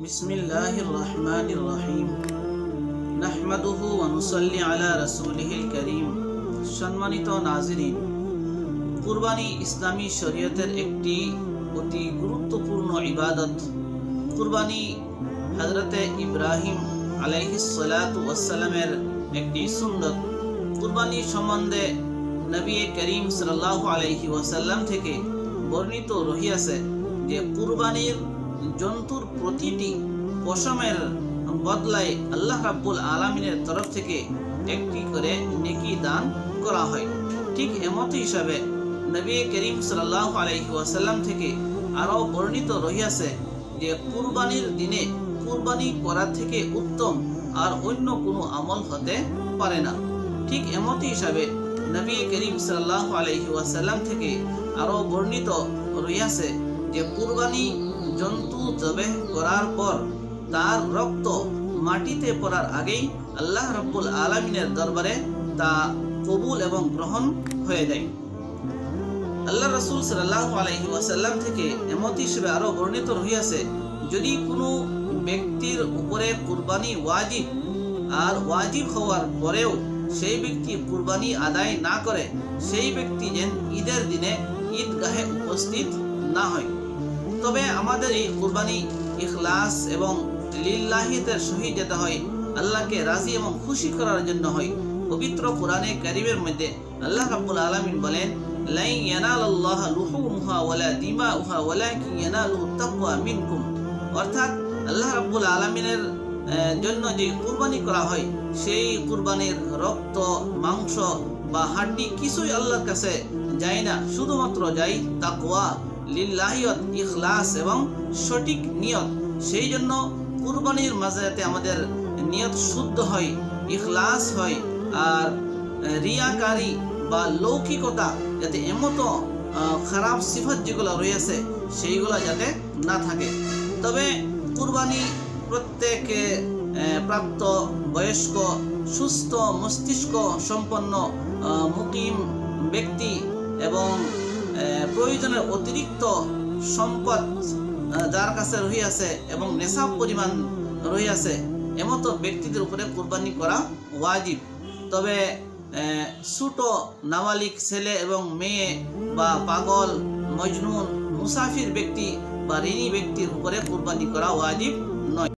بسم الله الرحمن الرحيم نحمده ونصلي على رسوله الكريم সম্মানিত নাজরিন কুরবানি ইসলামী শরীয়তের একটি অতি গুরুত্বপূর্ণ ইবাদত কুরবানি হজরতে ইব্রাহিম আলাইহিস সালাতু ওয়াসসালামের একটি সুন্নত কুরবানি সম্বন্ধে নবী করিম সাল্লাল্লাহু আলাইহি ওয়াসাল্লাম থেকে বর্ণিত রহিয়াছে যে কুরবানির জন্তুর প্রতিটি পশমের বদলায় আল্লাহ রাব্বুল আলামিনের তরফ থেকে একটি করে নেকি দান করা হয়। ঠিক এমত হিসাবে নবী করিম সাল্লাল্লাহু আলাইহি ওয়াসাল্লাম থেকে আরও বর্ণিত রহিয়াছে যে কুরবানির দিনে কুরবানি করা থেকে উত্তম আর অন্য কোনো আমল হতে পারে না। ঠিক এমত হিসাবে নবী করিম সাল্লাহ আলাইহি ওয়াসাল্লাম থেকে আরও বর্ণিত রহিয়াছে যে কুরবানি জন্তু জবেহ করার পর তার রক্ত মাটিতে পড়ার আগেই আল্লাহ রব্বুল আলমিনের দরবারে তা কবুল এবং গ্রহণ হয়ে যায়। আল্লাহ রসুল সাল্লাহ আলহি ওয়াসাল্লাম থেকে এমত হিসেবে আরও বর্ণিত রহিয়াছে, যদি কোনো ব্যক্তির উপরে কুরবানি ওয়াজিব আর ওয়াজিব হওয়ার পরেও সেই ব্যক্তি কুরবানি আদায় না করে, সেই ব্যক্তি যেন ঈদের দিনে ঈদগাহে উপস্থিত না হয়। তবে আমাদের এই কুরবানি, ইখলাস এবং লিল্লাহিতের সহিত যেতে হয়, আল্লাহকে রাজি এবং খুশি করার জন্য হয়। পবিত্র কোরআনে কারিমের মধ্যে আল্লাহ রাব্বুল আলামিন বলেন লাই ইয়ানালাল্লাহ লুহুমুহা ওয়ালা দিমাউহা ওয়ালাকিন ইয়ানালুহু তাকওয়া মিনকুম। অর্থাৎ আল্লাহ রাব্বুল আলামিনের জন্য যে কুরবানি করা হয়, সেই কুরবানির রক্ত, মাংস বা হাড্ডি কিছুই আল্লাহর কাছে যায় না। শুধুমাত্র যাই তাকওয়া লিল্লাহিয়ত ইখলাস এবং সঠিক নিয়ত। সেই জন্য কুরবানির মাঝে যাতে আমাদের নিয়ত শুদ্ধ হয়, ইখলাস হয় আর রিয়াকারী বা লৌকিকতা যাতে এমত খারাপ সিফত যেগুলো রয়েছে, সেইগুলো যাতে না থাকে। তবে কুরবানি প্রত্যেক প্রাপ্ত বয়স্ক, সুস্থ মস্তিষ্ক সম্পন্ন মুকিম ব্যক্তি এবং প্রয়োজনের অতিরিক্ত সম্পদ যার কাছে রহিয়াছে এবং নেশাব পরিমাণ রহিয়াছে এমতো ব্যক্তিদের উপরে কোরবানি করা ওয়াজিব। তবে ছোট নাবালিক ছেলে এবং মেয়ে বা পাগল, মজনুন, মুসাফির ব্যক্তি বা ঋণী ব্যক্তির উপরে কোরবানি করা ওয়াজিব